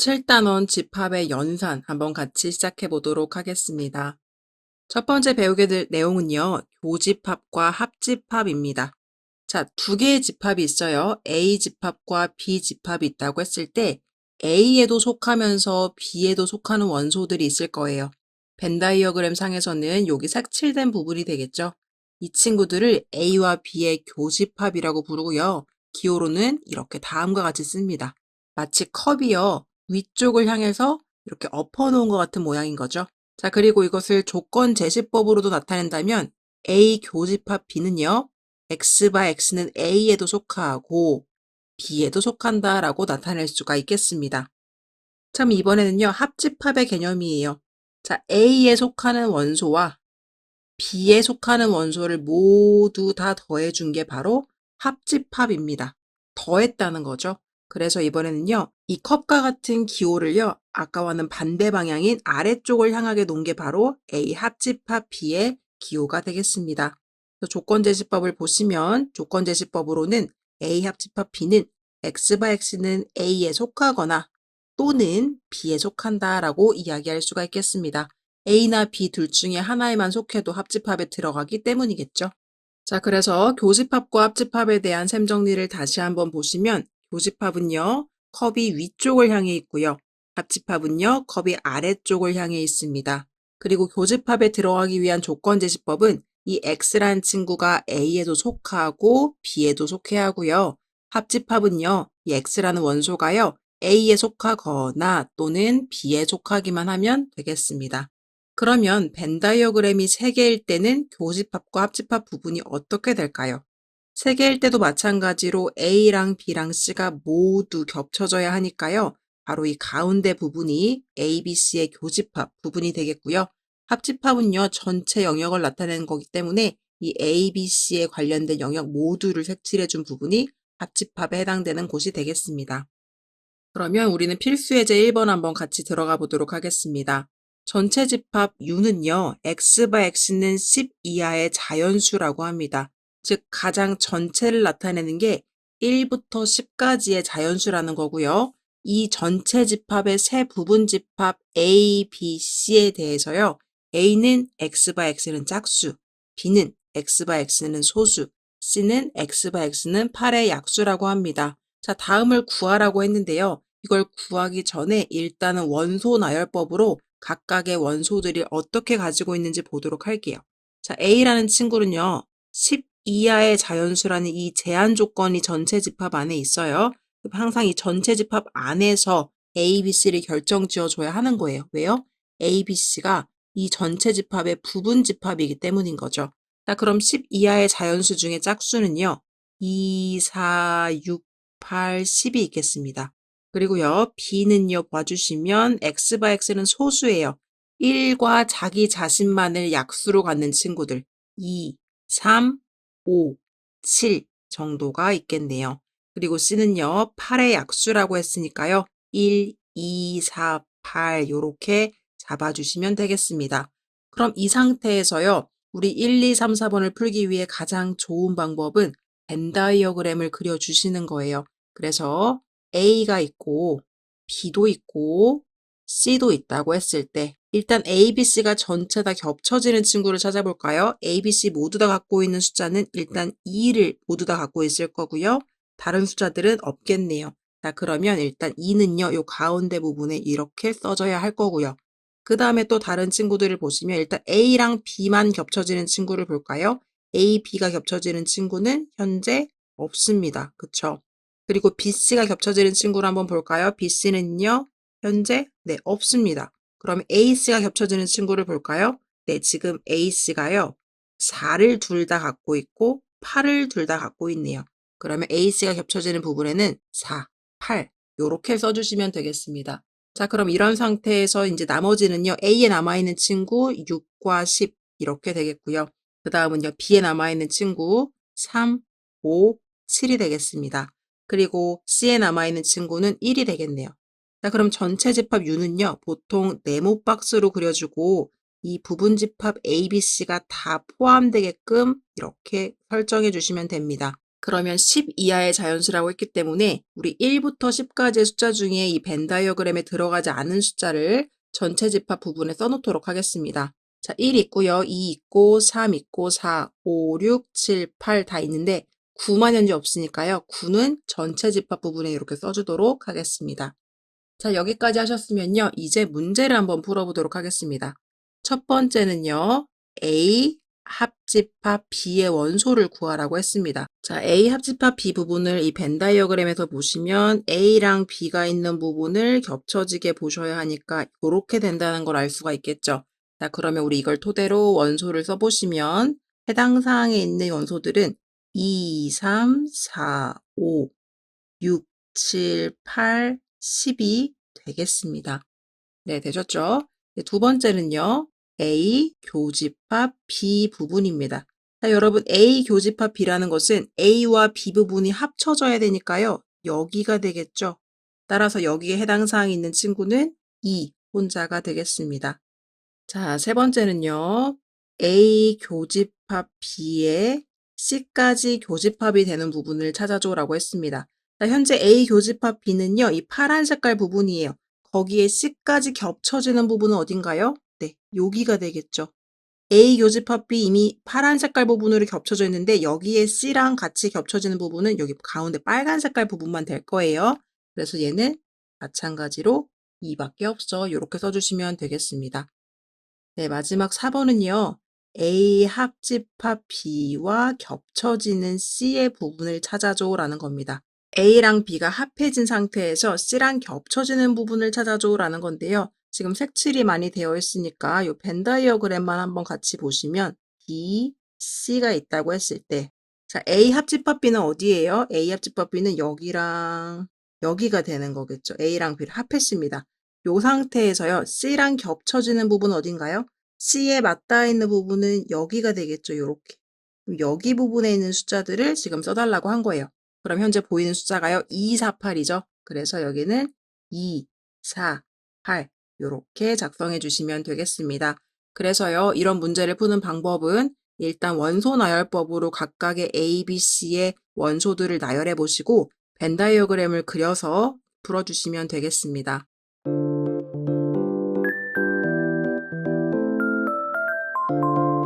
7단원 집합의 연산 한번 같이 시작해 보도록 하겠습니다. 첫 번째 배우게 될 내용은요, 교집합과 합집합입니다. 자, 두 개의 집합이 있어요. A 집합과 B 집합이 있다고 했을 때 A에도 속하면서 B에도 속하는 원소들이 있을 거예요. 벤 다이어그램 상에서는 여기 색칠된 부분이 되겠죠. 이 친구들을 A와 B의 교집합이라고 부르고요. 기호로는 이렇게 다음과 같이 씁니다. 마치 컵이요. 위쪽을 향해서 이렇게 엎어놓은 것 같은 모양인 거죠. 자, 그리고 이것을 조건 제시법으로도 나타낸다면 A 교집합 B는요. X바 X는 A에도 속하고 B에도 속한다라고 나타낼 수가 있겠습니다. 참 이번에는요. 합집합의 개념이에요. 자, A에 속하는 원소와 B에 속하는 원소를 모두 다 더해준 게 바로 합집합입니다. 더했다는 거죠. 그래서 이번에는요. 이 컵과 같은 기호를요. 아까와는 반대 방향인 아래쪽을 향하게 놓은 게 바로 A 합집합 B의 기호가 되겠습니다. 조건 제시법을 보시면 조건 제시법으로는 A 합집합 B는 X바 X는 A에 속하거나 또는 B에 속한다라고 이야기할 수가 있겠습니다. A나 B 둘 중에 하나에만 속해도 합집합에 들어가기 때문이겠죠. 자, 그래서 교집합과 합집합에 대한 셈 정리를 다시 한번 보시면 교집합은요, 컵이 위쪽을 향해 있고요. 합집합은요, 컵이 아래쪽을 향해 있습니다. 그리고 교집합에 들어가기 위한 조건 제시법은 이 X란 친구가 A에도 속하고 B에도 속해야 하고요. 합집합은요, 이 X라는 원소가요, A에 속하거나 또는 B에 속하기만 하면 되겠습니다. 그러면 벤 다이어그램이 3개일 때는 교집합과 합집합 부분이 어떻게 될까요? 3개일 때도 마찬가지로 A랑 B랑 C가 모두 겹쳐져야 하니까요. 바로 이 가운데 부분이 A, B, C의 교집합 부분이 되겠고요. 합집합은요, 전체 영역을 나타내는 거기 때문에 이 A, B, C에 관련된 영역 모두를 색칠해준 부분이 합집합에 해당되는 곳이 되겠습니다. 그러면 우리는 필수 예제 1번 한번 같이 들어가 보도록 하겠습니다. 전체 집합 U는요, X바 X는 10 이하의 자연수라고 합니다. 즉, 가장 전체를 나타내는 게 1부터 10까지의 자연수라는 거고요. 이 전체 집합의 세 부분 집합 A, B, C에 대해서요. A는 X바 X는 짝수, B는 X바 X는 소수, C는 X바 X는 8의 약수라고 합니다. 자, 다음을 구하라고 했는데요. 이걸 구하기 전에 일단은 원소 나열법으로 각각의 원소들이 어떻게 가지고 있는지 보도록 할게요. 자, A라는 친구는요. 10 이하의 자연수라는 이 제한 조건이 전체 집합 안에 있어요. 항상 이 전체 집합 안에서 A, B, C를 결정 지어줘야 하는 거예요. 왜요? A, B, C가 이 전체 집합의 부분 집합이기 때문인 거죠. 자, 그럼 10 이하의 자연수 중에 짝수는요. 2, 4, 6, 8, 10이 있겠습니다. 그리고요. B는요. 봐주시면 X바 X는 소수예요. 1과 자기 자신만을 약수로 갖는 친구들 2, 3, 5, 7 정도가 있겠네요. 그리고 C는요. 8의 약수라고 했으니까요. 1, 2, 4, 8 요렇게 잡아주시면 되겠습니다. 그럼 이 상태에서요. 우리 1, 2, 3, 4번을 풀기 위해 가장 좋은 방법은 벤 다이어그램을 그려주시는 거예요. 그래서 A가 있고 B도 있고 C도 있다고 했을 때 일단 A, B, C가 전체 다 겹쳐지는 친구를 찾아볼까요? A, B, C 모두 다 갖고 있는 숫자는 일단 2를 모두 다 갖고 있을 거고요. 다른 숫자들은 없겠네요. 자, 그러면 일단 2는요, 요 가운데 부분에 이렇게 써져야 할 거고요. 그 다음에 또 다른 친구들을 보시면 일단 A랑 B만 겹쳐지는 친구를 볼까요? A, B가 겹쳐지는 친구는 현재 없습니다. 그쵸? 그리고 BC가 겹쳐지는 친구를 한번 볼까요? BC는요, 현재 네, 없습니다. 그럼 AC가 겹쳐지는 친구를 볼까요? 네, 지금 AC가요. 4를 둘 다 갖고 있고 8을 둘 다 갖고 있네요. 그러면 AC가 겹쳐지는 부분에는 4, 8 이렇게 써주시면 되겠습니다. 자, 그럼 이런 상태에서 이제 나머지는요. A에 남아있는 친구 6과 10 이렇게 되겠고요. 그 다음은요. B에 남아있는 친구 3, 5, 7이 되겠습니다. 그리고 C에 남아있는 친구는 1이 되겠네요. 자, 그럼 전체 집합 U는요, 보통 네모 박스로 그려주고 이 부분 집합 A, B, C가 다 포함되게끔 이렇게 설정해 주시면 됩니다. 그러면 10 이하의 자연수라고 했기 때문에 우리 1부터 10까지의 숫자 중에 이 벤 다이어그램에 들어가지 않은 숫자를 전체 집합 부분에 써놓도록 하겠습니다. 자, 1 있고요. 2 있고 3 있고 4, 5, 6, 7, 8 다 있는데 9만 현재 없으니까요. 9는 전체 집합 부분에 이렇게 써주도록 하겠습니다. 자, 여기까지 하셨으면요. 이제 문제를 한번 풀어보도록 하겠습니다. 첫 번째는요. A 합집합 B의 원소를 구하라고 했습니다. 자, A 합집합 B 부분을 이 벤 다이어그램에서 보시면 A랑 B가 있는 부분을 겹쳐지게 보셔야 하니까 이렇게 된다는 걸 알 수가 있겠죠. 자, 그러면 우리 이걸 토대로 원소를 써보시면 해당 사항에 있는 원소들은 2, 3, 4, 5, 6, 7, 8, 10이 되겠습니다. 네, 되셨죠? 네, 두 번째는요. A 교집합 B 부분입니다. 자, 여러분 A 교집합 B라는 것은 A와 B 부분이 합쳐져야 되니까요. 여기가 되겠죠. 따라서 여기에 해당 사항이 있는 친구는 2 혼자가 되겠습니다. 자, 세 번째는요. A 교집합 B에 C까지 교집합이 되는 부분을 찾아줘라고 했습니다. 자, 현재 A 교집합 B는요, 이 파란 색깔 부분이에요. 거기에 C까지 겹쳐지는 부분은 어딘가요? 네, 여기가 되겠죠. A 교집합 B 이미 파란 색깔 부분으로 겹쳐져 있는데 여기에 C랑 같이 겹쳐지는 부분은 여기 가운데 빨간 색깔 부분만 될 거예요. 그래서 얘는 마찬가지로 2밖에 없어. 이렇게 써주시면 되겠습니다. 네, 마지막 4번은요. A 합집합 B와 겹쳐지는 C의 부분을 찾아줘라는 겁니다. A랑 B가 합해진 상태에서 C랑 겹쳐지는 부분을 찾아줘라는 건데요. 지금 색칠이 많이 되어 있으니까 이 벤 다이어그램만 한번 같이 보시면 B, C가 있다고 했을 때 자, A 합집합 B는 어디예요? A 합집합 B는 여기랑 여기가 되는 거겠죠. A랑 B를 합했습니다. 이 상태에서요. C랑 겹쳐지는 부분은 어딘가요? C에 맞닿아 있는 부분은 여기가 되겠죠. 그럼 여기 부분에 있는 숫자들을 지금 써달라고 한 거예요. 그럼 현재 보이는 숫자가요. 2, 4, 8이죠. 그래서 여기는 2, 4, 8 요렇게 작성해 주시면 되겠습니다. 그래서요. 이런 문제를 푸는 방법은 일단 원소 나열법으로 각각의 A, B, C의 원소들을 나열해 보시고 벤 다이어그램을 그려서 풀어주시면 되겠습니다.